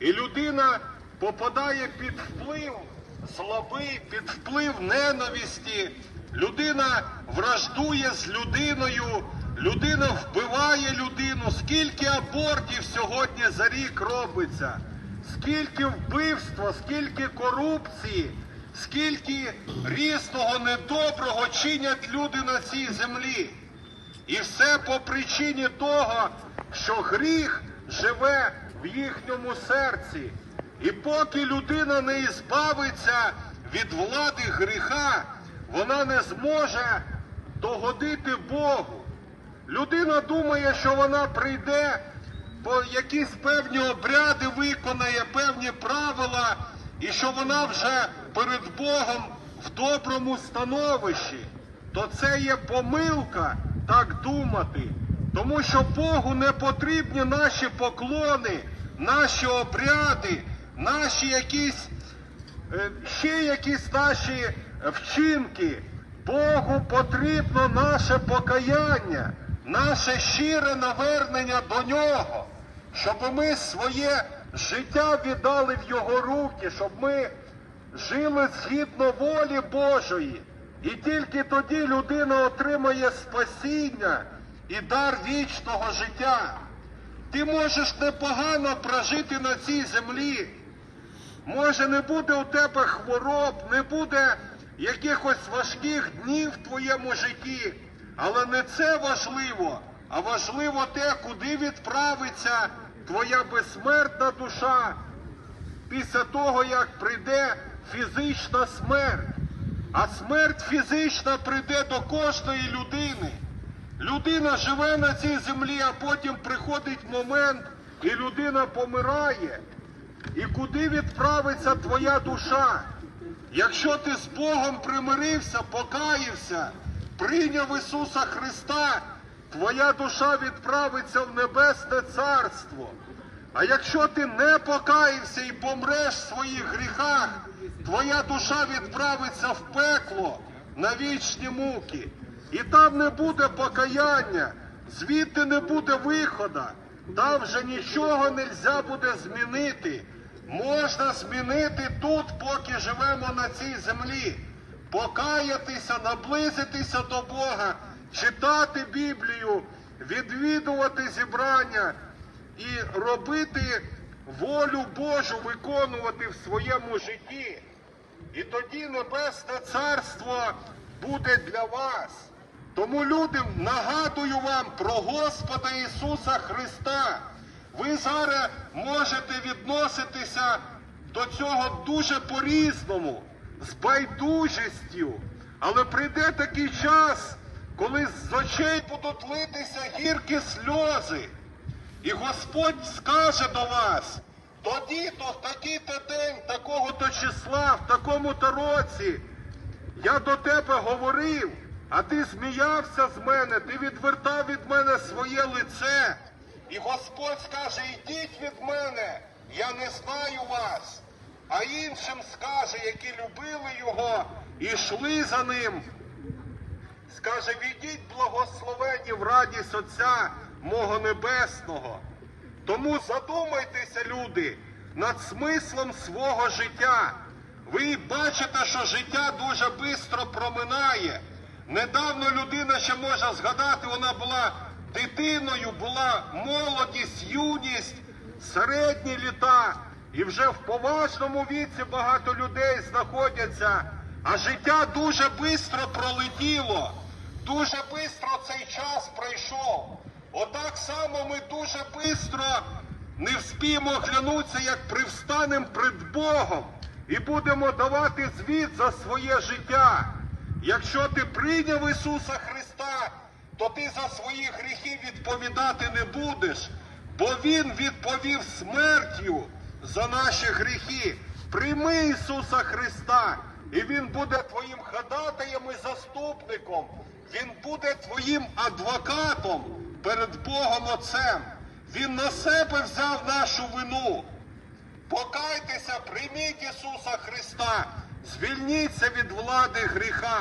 І людина попадає під вплив злоби, під вплив ненависті. Людина враждує з людиною, людина вбиває людину. Скільки абортів сьогодні за рік робиться? Скільки вбивства, скільки корупції, скільки різного недоброго чинять люди на цій землі. І все по причині того, що гріх живе в їхньому серці. І поки людина не ізбавиться від влади гріха, вона не зможе догодити Богу. Людина думає, що вона прийде, по якісь певні обряди виконає, певні правила, і що вона вже перед Богом в доброму становищі. То це є помилка так думати. Тому що Богу не потрібні наші поклони, наші обряди, наші якісь е, ще якісь наші вчинки. Богу потрібно наше покаяння, наше щире навернення до нього, щоб ми своє життя віддали в його руки, щоб ми жили згідно волі Божої. І тільки тоді людина отримає спасіння і дар вічного життя. Ти можеш непогано прожити на цій землі. Може, не буде у тебе хвороб, не буде якихось важких днів в твоєму житті. Але не це важливо, а важливо те, куди відправиться твоя безсмертна душа після того, як прийде фізична смерть. А смерть фізична прийде до кожної людини. Людина живе на цій землі, а потім приходить момент, і людина помирає. І куди відправиться твоя душа? Якщо ти з Богом примирився, покаявся, прийняв Ісуса Христа, твоя душа відправиться в Небесне Царство. А якщо ти не покаявся і помреш в своїх гріхах, твоя душа відправиться в пекло на вічні муки. І там не буде покаяння, звідти не буде виходу. Там вже нічого не можна буде змінити. Можна змінити тут, поки живемо на цій землі. Покаятися, наблизитися до Бога, читати Біблію, відвідувати зібрання і робити волю Божу, виконувати в своєму житті. І тоді Небесне Царство буде для вас. Тому, люди, нагадую вам про Господа Ісуса Христа. Ви зараз можете відноситися до цього дуже по-різному, з байдужістю. Але прийде такий час, коли з очей будуть литися гіркі сльози. І Господь скаже до вас, тоді-то, в такий-то день, такого-то числа, в такому-то році, я до тебе говорив, а ти сміявся з мене, ти відвертав від мене своє лице. І Господь скаже, йдіть від мене, я не знаю вас. А іншим скаже, які любили його і йшли за ним, скаже, відіть благословені в радість Отця мого Небесного. Тому задумайтеся, люди, над смислом свого життя. Ви бачите, що життя дуже швидко проминає. Недавно людина ще може згадати, вона була дитиною, була молодість, юність, середні літа. І вже в поважному віці багато людей знаходяться. А життя дуже швидко пролетіло. Дуже швидко цей час пройшов. Отак само ми дуже швидко не вспіємо глянутися, як привстанемо пред Богом і будемо давати звіт за своє життя. Якщо ти прийняв Ісуса Христа, то ти за свої гріхи відповідати не будеш, бо Він відповів смертю за наші гріхи. Прийми Ісуса Христа, і Він буде твоїм ходатаєм і заступником. Він буде твоїм адвокатом перед Богом Отцем. Він на себе взяв нашу вину. Покайтеся, прийміть Ісуса Христа, звільніться від влади гріха.